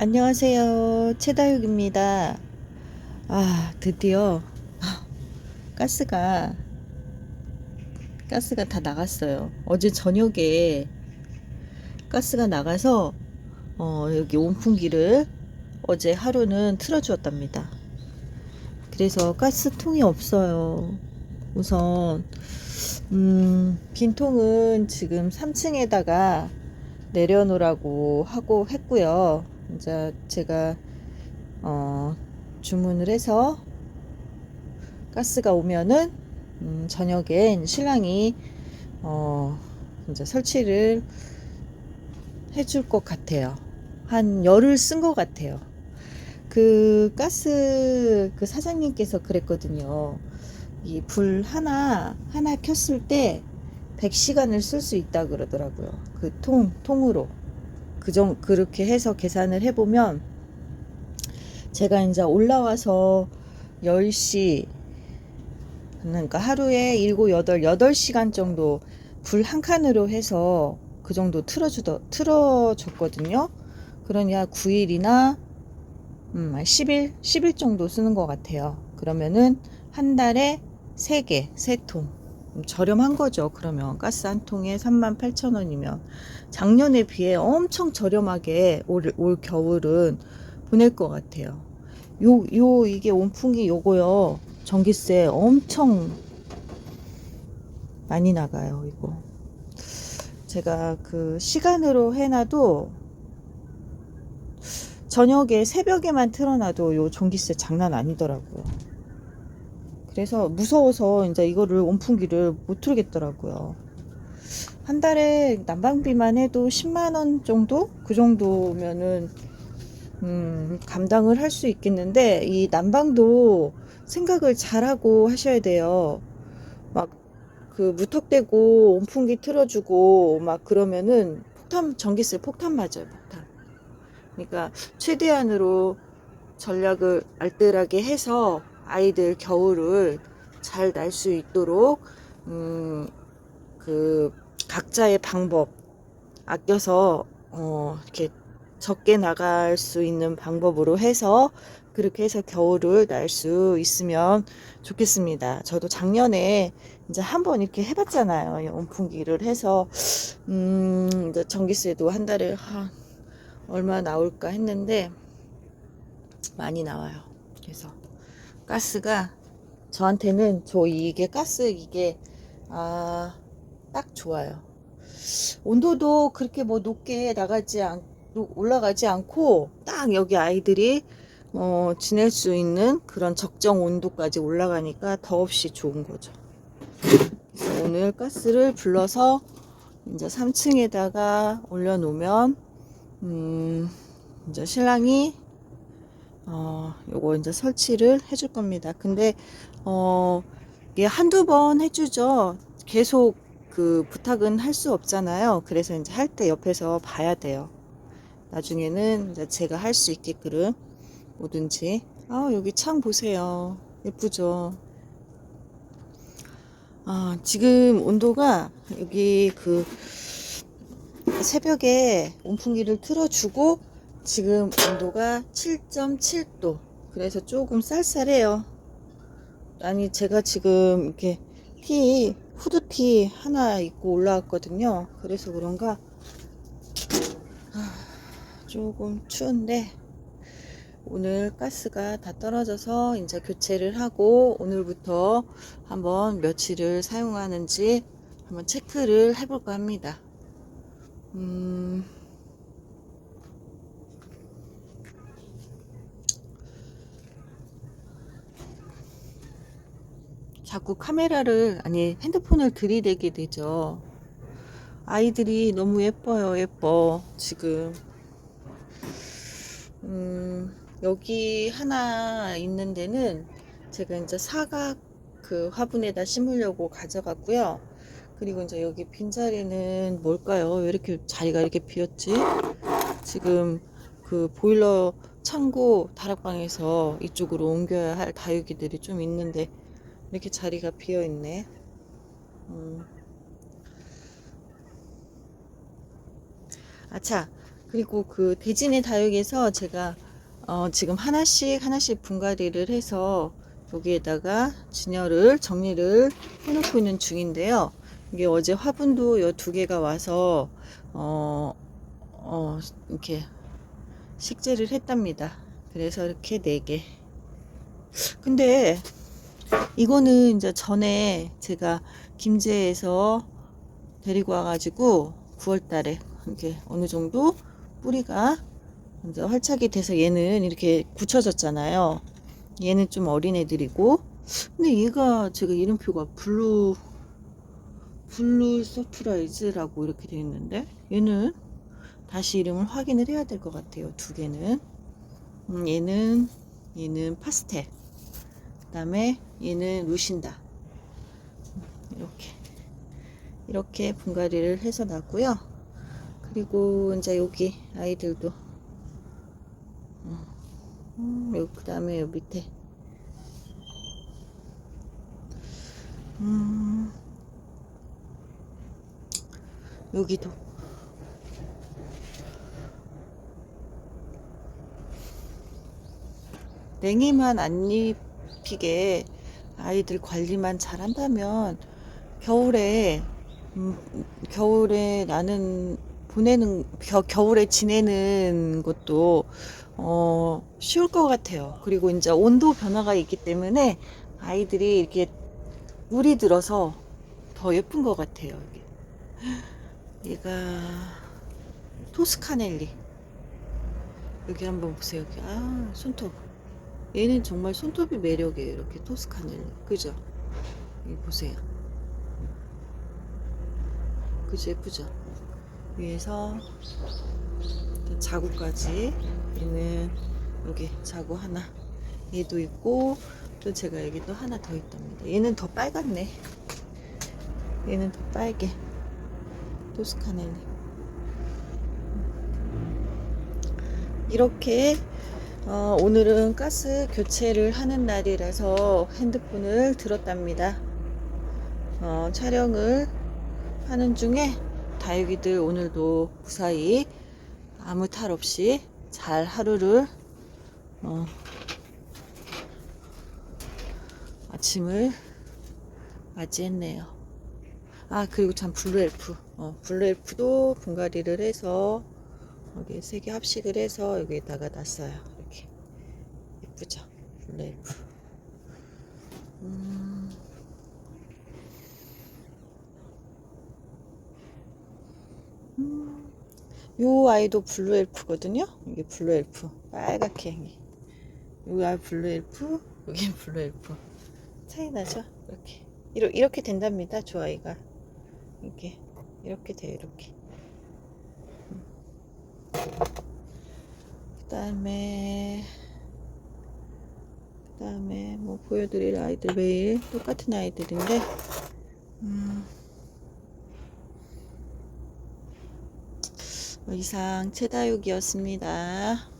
안녕하세요. 최다육입니다. 아, 드디어 아, 가스가 가스가 다 나갔어요. 어제 저녁에 가스가 나가서 어, 여기 온풍기를 어제 하루는 틀어 주었답니다. 그래서 가스통이 없어요. 우선 음, 빈 통은 지금 3층에다가 내려놓으라고 하고 했고요. 이제 제가 어, 주문을 해서 가스가 오면은 음, 저녁엔 신랑이 어, 이제 설치를 해줄 것 같아요. 한 열흘 쓴 것 같아요. 그 가스 그 사장님께서 그랬거든요. 이 불 하나 하나 켰을 때 100시간을 쓸 수 있다 그러더라고요. 그 통 통으로 그정 그렇게 해서 계산을 해보면 제가 이제 올라와서 10시 그러니까 하루에 7, 8, 8시간 정도 불 한 칸으로 해서 그 정도 틀어주더 틀어줬거든요. 그러냐 9일이나 음, 10일 10일 정도 쓰는 것 같아요. 그러면은 한 달에 3개, 3통. 저렴한 거죠. 그러면 가스 한 통에 38,000원이면 작년에 비해 엄청 저렴하게 올, 올 겨울은 보낼 것 같아요. 요, 요, 이게 온풍기 요거요. 전기세 엄청 많이 나가요, 이거. 제가 그 시간으로 해놔도 저녁에 새벽에만 틀어놔도 요 전기세 장난 아니더라고요. 그래서 무서워서 이제 이거를 온풍기를 못 틀겠더라고요. 한 달에 난방비만 해도 10만 원 정도 그 정도면은 음, 감당을 할 수 있겠는데 이 난방도 생각을 잘하고 하셔야 돼요. 막 그 무턱대고 온풍기 틀어주고 막 그러면은 폭탄 전기세 폭탄 맞아요 폭탄. 그러니까 최대한으로 전략을 알뜰하게 해서 아이들 겨울을 잘 날 수 있도록 음, 그 각자의 방법 아껴서 어, 이렇게 적게 나갈 수 있는 방법으로 해서 그렇게 해서 겨울을 날 수 있으면 좋겠습니다. 저도 작년에 이제 한번 이렇게 해봤잖아요. 온풍기를 해서 음, 이제 전기세도 한 달에 한 얼마 나올까 했는데 많이 나와요. 그래서 가스가 저한테는 저 이게 가스 이게 아 딱 좋아요. 온도도 그렇게 뭐 높게 나가지 않 올라가지 않고 딱 여기 아이들이 어, 지낼 수 있는 그런 적정 온도까지 올라가니까 더없이 좋은 거죠. 오늘 가스를 불러서 이제 3층에다가 올려놓으면 음, 이제 신랑이 어, 요거 이제 설치를 해줄 겁니다. 근데, 어, 이게 한두 번 해주죠. 계속 그 부탁은 할 수 없잖아요. 그래서 이제 할 때 옆에서 봐야 돼요. 나중에는 이제 제가 할 수 있게끔 뭐든지. 아, 여기 창 보세요. 예쁘죠? 아, 지금 온도가 여기 그 새벽에 온풍기를 틀어주고 지금 온도가 7.7도. 그래서 조금 쌀쌀해요. 아니, 제가 지금 이렇게 티, 후드티 하나 입고 올라왔거든요. 그래서 그런가 아, 조금 추운데 오늘 가스가 다 떨어져서 이제 교체를 하고 오늘부터 한번 며칠을 사용하는지 한번 체크를 해볼까 합니다. 음, 자꾸 카메라를 아니 핸드폰을 들이대게 되죠. 아이들이 너무 예뻐요, 예뻐 지금. 음, 여기 하나 있는 데는 제가 이제 사각 그 화분에다 심으려고 가져갔고요. 그리고 이제 여기 빈자리는 뭘까요? 왜 이렇게 자리가 이렇게 비었지? 지금 그 보일러 창고 다락방에서 이쪽으로 옮겨야 할 다육이들이 좀 있는데 이렇게 자리가 비어 있네. 음. 아차, 그리고 그 대진의 다육에서 제가 어, 지금 하나씩 하나씩 분갈이를 해서 여기에다가 진열을 정리를 해놓고 있는 중인데요. 이게 어제 화분도 요 두 개가 와서 어, 어, 이렇게 식재를 했답니다. 그래서 이렇게 네 개. 근데 이거는 이제 전에 제가 김제에서 데리고 와가지고 9월달에 이렇게 어느 정도 뿌리가 이제 활착이 돼서 얘는 이렇게 굳혀졌잖아요. 얘는 좀 어린 애들이고, 근데 얘가 제가 이름표가 블루 블루 서프라이즈라고 이렇게 되어 있는데 얘는 다시 이름을 확인을 해야 될 것 같아요. 두 개는 음, 얘는 얘는 파스텔 그 다음에 얘는 루신다. 이렇게. 이렇게 분갈이를 해서 놨고요. 그리고 이제 여기 아이들도. 음, 여기 그다음에 여기 밑에. 음, 여기도. 냉이만 안 입히게 아이들 관리만 잘 한다면 겨울에 음, 겨울에 나는 보내는 겨, 겨울에 지내는 것도 어, 쉬울 것 같아요. 그리고 이제 온도 변화가 있기 때문에 아이들이 이렇게 물이 들어서 더 예쁜 것 같아요. 이게. 얘가 토스카넬리. 여기 한번 보세요. 여기 아 손톱. 얘는 정말 손톱이 매력이에요. 이렇게 토스카넬리. 그죠? 여기 보세요. 그죠? 예쁘죠? 위에서 자구까지 얘는 여기 자구 하나 얘도 있고 또 제가 여기 또 하나 더 있답니다 얘는 더 빨갛네 얘는 더 빨개 토스카넬리 이렇게 어, 오늘은 가스 교체를 하는 날이라서 핸드폰을 들었답니다 어, 촬영을 하는 중에 다육이들 오늘도 무사히 아무 탈 없이 잘 하루를 어, 아침을 맞이했네요. 아 그리고 참 블루엘프, 어, 블루엘프도 분갈이를 해서 여기 세 개 합식을 해서 여기에다가 놨어요. 예쁘죠, 블루엘프. 음. 음. 요 아이도 블루 엘프거든요. 이게 블루 엘프. 빨갛게. 요 아이 블루 엘프, 여기 블루 엘프. 차이 나죠? 이렇게. 이러, 이렇게 된답니다. 저 아이가. 이렇게. 이렇게 돼요. 이렇게. 그 다음에, 그 다음에 뭐 보여드릴 아이들 매일 똑같은 아이들인데, 음. 이상 최다육이었습니다.